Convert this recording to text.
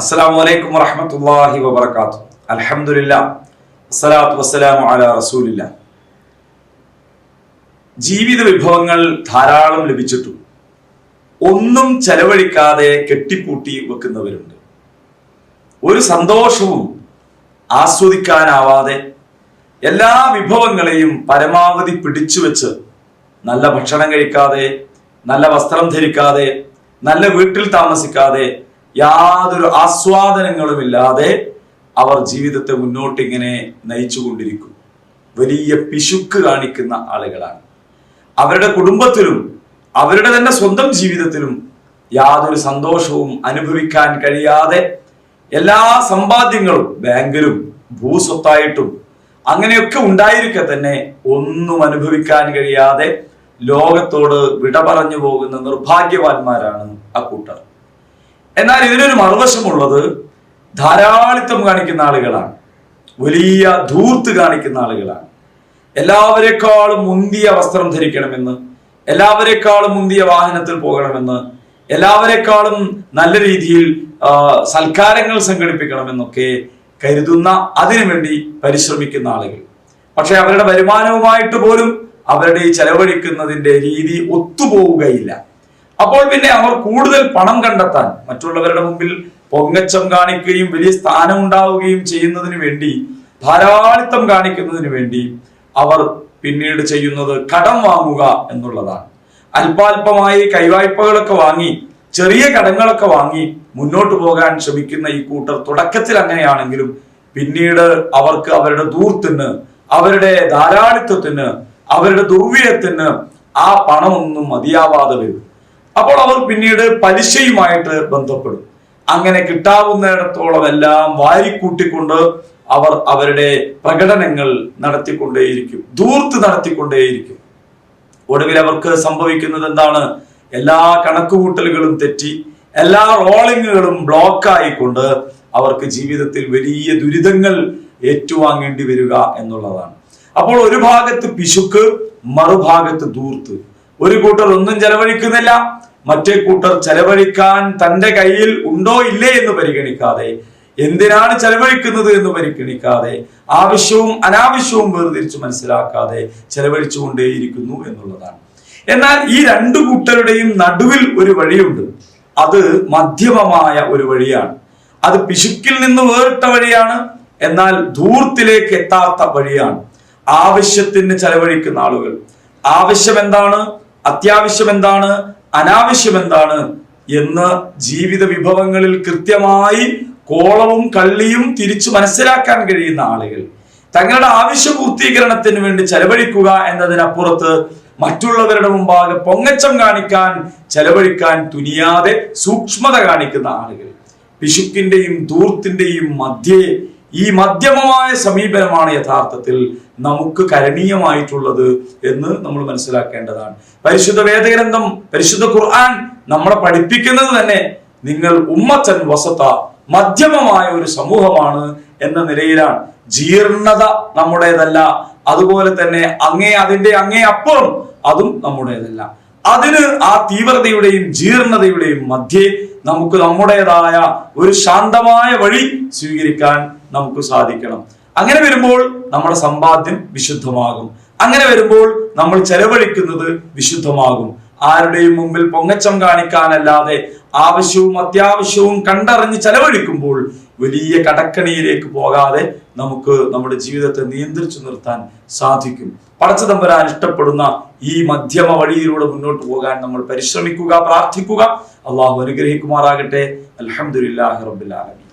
അസ്സലാമു അലൈക്കും വറഹ്മത്തുള്ളാഹി വബറകാത്തു. അൽഹംദുലില്ലാ വസ്സലാത്തു വസ്സലാമു അലാ റസൂലില്ല ജീവിത വിഭവങ്ങൾ ധാരാളം ലഭിച്ചിട്ടു ഒന്നും ചെലവഴിക്കാതെ കെട്ടിപ്പൂട്ടി വെക്കുന്നവരുണ്ട്. ഒരു സന്തോഷവും ആസ്വദിക്കാനാവാതെ എല്ലാ വിഭവങ്ങളെയും പരമാവധി പിടിച്ചു വെച്ച് നല്ല ഭക്ഷണം കഴിക്കാതെ നല്ല വസ്ത്രം ധരിക്കാതെ നല്ല വീട്ടിൽ താമസിക്കാതെ യാതൊരു ആസ്വാദനങ്ങളും ഇല്ലാതെ അവർ ജീവിതത്തെ മുന്നോട്ട് ഇങ്ങനെ നയിച്ചുകൊണ്ടിരിക്കും. വലിയ പിശുക്ക് കാണിക്കുന്ന ആളുകളാണ്. അവരുടെ കുടുംബത്തിലും അവരുടെ തന്നെ സ്വന്തം ജീവിതത്തിലും യാതൊരു സന്തോഷവും അനുഭവിക്കാൻ കഴിയാതെ എല്ലാ സമ്പാദ്യങ്ങളും ബാങ്കിലും ഭൂസ്വത്തായിട്ടും അങ്ങനെയൊക്കെ ഉണ്ടായിരിക്കെ തന്നെ ഒന്നും അനുഭവിക്കാൻ കഴിയാതെ ലോകത്തോട് വിട പറഞ്ഞു പോകുന്ന നിർഭാഗ്യവാന്മാരാണ് അക്കൂട്ടർ എന്നാൽ ഇതിനൊരു മറുവശമുള്ളത് ധാരാളിത്തം കാണിക്കുന്ന ആളുകളാണ്. വലിയ ധൂർത്ത് കാണിക്കുന്ന ആളുകളാണ്. എല്ലാവരെക്കാളും മുന്തിയ വസ്ത്രം ധരിക്കണമെന്ന് എല്ലാവരെക്കാളും മുന്തിയ വാഹനത്തിൽ പോകണമെന്ന് എല്ലാവരെക്കാളും നല്ല രീതിയിൽ സൽക്കാരങ്ങൾ സംഘടിപ്പിക്കണമെന്നൊക്കെ കരുതുന്ന അതിനുവേണ്ടി പരിശ്രമിക്കുന്ന ആളുകൾ. പക്ഷെ അവരുടെ വരുമാനവുമായിട്ട് പോലും അവരുടെ ഈ ചെലവഴിക്കുന്നതിന്റെ രീതി ഒത്തുപോവുകയില്ല. അപ്പോൾ പിന്നെ അവർ കൂടുതൽ പണം കണ്ടെത്താൻ മറ്റുള്ളവരുടെ മുമ്പിൽ പൊങ്ങച്ചം കാണിക്കുകയും വലിയ സ്ഥാനം ഉണ്ടാവുകയും ചെയ്യുന്നതിന് വേണ്ടി ധാരാളിത്തം കാണിക്കുന്നതിന് വേണ്ടി അവർ പിന്നീട് ചെയ്യുന്നത് കടം വാങ്ങുക എന്നുള്ളതാണ്. അല്പാൽപമായി കൈവായ്പകളൊക്കെ വാങ്ങി ചെറിയ കടങ്ങളൊക്കെ വാങ്ങി മുന്നോട്ട് പോകാൻ ശ്രമിക്കുന്ന ഈ കൂട്ടർ തുടക്കത്തിൽ അങ്ങനെയാണെങ്കിലും പിന്നീട് അവർക്ക് അവരുടെ ദൂർത്തിന് അവരുടെ ധാരാളിത്വത്തിന് അവരുടെ ദുർവ്യയത്തിന് ആ പണമൊന്നും മതിയാവാതെ വരും. അപ്പോൾ അവർ പിന്നീട് പലിശയുമായിട്ട് ബന്ധപ്പെടും. അങ്ങനെ കിട്ടാവുന്നിടത്തോളം എല്ലാം വാരിക്കൂട്ടിക്കൊണ്ട് അവർ അവരുടെ പ്രകടനങ്ങൾ നടത്തിക്കൊണ്ടേയിരിക്കും ദൂർത്ത് നടത്തിക്കൊണ്ടേയിരിക്കും. ഒടുവിൽ അവർക്ക് സംഭവിക്കുന്നത് എന്താണ്? എല്ലാ കണക്കുകൂട്ടലുകളും തെറ്റി എല്ലാ റോളിങ്ങുകളും ബ്ലോക്കായിക്കൊണ്ട് അവർക്ക് ജീവിതത്തിൽ വലിയ ദുരിതങ്ങൾ ഏറ്റുവാങ്ങേണ്ടി വരിക എന്നുള്ളതാണ്. അപ്പോൾ ഒരു ഭാഗത്ത് പിശുക്ക് മറുഭാഗത്ത് ദൂർത്ത് ഒരു കൂട്ടർ ഒന്നും ചെലവഴിക്കുന്നില്ല മറ്റേ കൂട്ടർ ചെലവഴിക്കാൻ തന്റെ കയ്യിൽ ഉണ്ടോ ഇല്ലേ എന്ന് പരിഗണിക്കാതെ എന്തിനാണ് ചെലവഴിക്കുന്നത് എന്ന് പരിഗണിക്കാതെ ആവശ്യവും അനാവശ്യവും വേർതിരിച്ച് മനസ്സിലാക്കാതെ ചെലവഴിച്ചുകൊണ്ടേയിരിക്കുന്നു എന്നുള്ളതാണ്. എന്നാൽ ഈ രണ്ടു കൂട്ടരുടെയും നടുവിൽ ഒരു വഴിയുണ്ട്. അത് മധ്യമമായ ഒരു വഴിയാണ്. അത് പിശുക്കിൽ നിന്ന് വേറിട്ട വഴിയാണ്. എന്നാൽ ദൂർത്തിലേക്ക് എത്താത്ത വഴിയാണ്. ആവശ്യത്തിന് ചെലവഴിക്കുന്ന ആളുകൾ. ആവശ്യം എന്താണ് അത്യാവശ്യം എന്താണ് അനാവശ്യം എന്താണ് എന്ന് ജീവിത വിഭവങ്ങളിൽ കൃത്യമായി കോളവും കള്ളിയും തിരിച്ചു മനസ്സിലാക്കാൻ കഴിയുന്ന ആളുകൾ. തങ്ങളുടെ ആവശ്യ പൂർത്തീകരണത്തിന് വേണ്ടി ചെലവഴിക്കുക എന്നതിനപ്പുറത്ത് മറ്റുള്ളവരുടെ മുമ്പാകെ പൊങ്ങച്ചം കാണിക്കാൻ ചെലവഴിക്കാൻ തുനിയാതെ സൂക്ഷ്മത കാണിക്കുന്ന ആളുകൾ. പിശുക്കിന്റെയും ധൂർത്തിന്റെയും മധ്യേ ഈ മധ്യമമായ സമീപനമാണ് യഥാർത്ഥത്തിൽ നമുക്ക് കരണീയമായിട്ടുള്ളത് എന്ന് നമ്മൾ മനസ്സിലാക്കേണ്ടതാണ്. പരിശുദ്ധ വേദഗ്രന്ഥം പരിശുദ്ധ ഖുർആൻ നമ്മളെ പഠിപ്പിക്കുന്നത് തന്നെ നിങ്ങൾ ഉമ്മത്തൻ വസത്ത മധ്യമമായ ഒരു സമൂഹമാണ് എന്ന നിലയിലാണ്. ജീർണത നമ്മുടേതല്ല. അതുപോലെ തന്നെ അങ്ങേ അതിന്റെ അങ്ങേ അപ്പുറം അതും നമ്മുടേതല്ല. അതിന് ആ തീവ്രതയുടെയും ജീർണതയുടെയും മധ്യേ നമുക്ക് നമ്മുടേതായ ഒരു ശാന്തമായ വഴി സ്വീകരിക്കാൻ നമുക്ക് സാധിക്കണം. അങ്ങനെ വരുമ്പോൾ നമ്മുടെ സമ്പാദ്യം വിശുദ്ധമാകും. അങ്ങനെ വരുമ്പോൾ നമ്മൾ ചെലവഴിക്കുന്നത് വിശുദ്ധമാകും. ആരുടെയും മുമ്പിൽ പൊങ്ങച്ചം കാണിക്കാനല്ലാതെ ആവശ്യവും അത്യാവശ്യവും കണ്ടറിഞ്ഞ് ചെലവഴിക്കുമ്പോൾ വലിയ കടക്കണിയിലേക്ക് പോകാതെ നമുക്ക് നമ്മുടെ ജീവിതത്തെ നിയന്ത്രിച്ചു നിർത്താൻ സാധിക്കും. പടച്ച തമ്പരാൻ ഇഷ്ടപ്പെടുന്ന ഈ മധ്യമ വഴിയിലൂടെ മുന്നോട്ട് പോകാൻ നമ്മൾ പരിശ്രമിക്കുക പ്രാർത്ഥിക്കുക. അള്ളാഹു അനുഗ്രഹിക്കുമാറാകട്ടെ. അലഹമുല്ലാഹി റബ്ബുൽ ആലമീൻ.